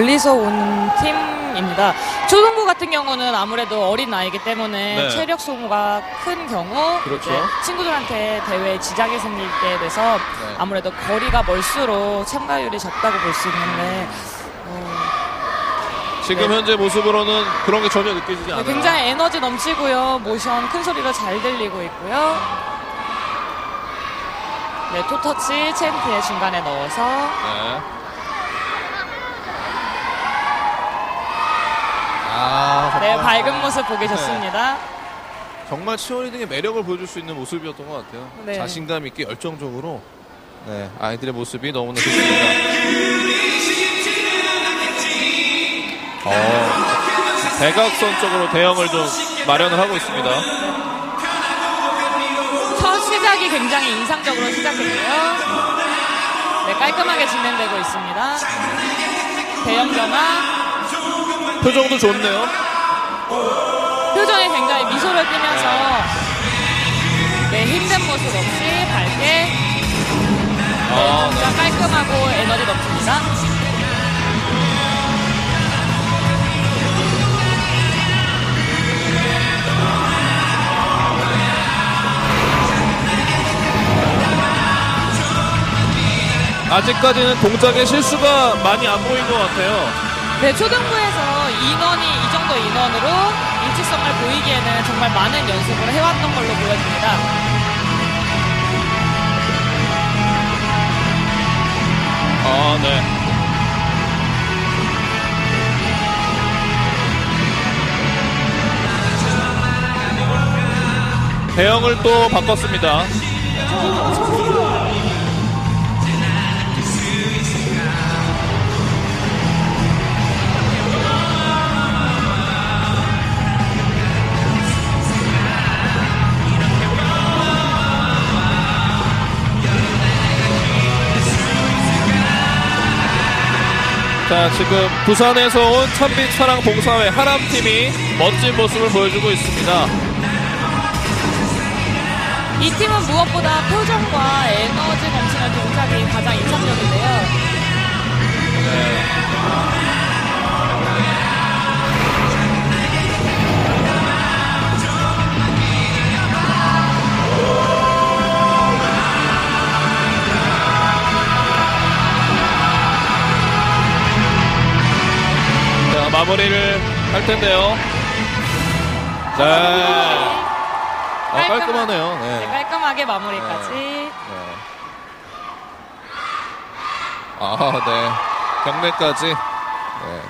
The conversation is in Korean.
멀리서 온 팀입니다. 초등부 같은 경우는 아무래도 어린 나이기 때문에 네. 체력 소모가 큰 경우 그렇죠. 이제 친구들한테 대회에 지장이 생기게 돼서 네. 아무래도 거리가 멀수록 참가율이 적다고 볼 수 있는데 어, 지금 네. 현재 모습으로는 그런 게 전혀 느껴지지 않아요. 굉장히 에너지 넘치고요. 모션 큰 소리로 잘 들리고 있고요. 네, 토터치 챔피의 중간에 넣어서 네. 아, 네, 정말, 밝은 모습 보기 네. 좋습니다. 정말 치어리딩의 매력을 보여줄 수 있는 모습이었던 것 같아요. 네. 자신감 있게 열정적으로 네, 아이들의 모습이 너무나 좋습니다. 어, 대각선 쪽으로 대형을 좀 마련을 하고 있습니다. 첫 시작이 굉장히 인상적으로 시작했고요. 네, 깔끔하게 진행되고 있습니다. 대형 변화, 표정도 좋네요. 표정이 굉장히 미소를 띠면서 네, 힘든 모습 없이 밝게 네, 아, 진짜 깔끔하고 에너지 넘칩니다. 아직까지는 동작에 실수가 많이 안 보인 것 같아요. 네, 초등부에서 인원이 이 정도 인원으로 일치성을 보이기에는 정말 많은 연습을 해왔던 걸로 보여집니다. 아, 네. 대형을 또 바꿨습니다. 자, 지금 부산에서 온 참빛 사랑 봉사회 하람 팀이 멋진 모습을 보여주고 있습니다. 이 팀은 무엇보다 표정과 에너지 넘치는 동작이 가장 인상적인데요. 마무리를 할 텐데요. 네. 아, 깔끔하- 깔끔하네요. 네, 네. 깔끔하게 마무리까지. 네. 아, 네. 경례까지. 네.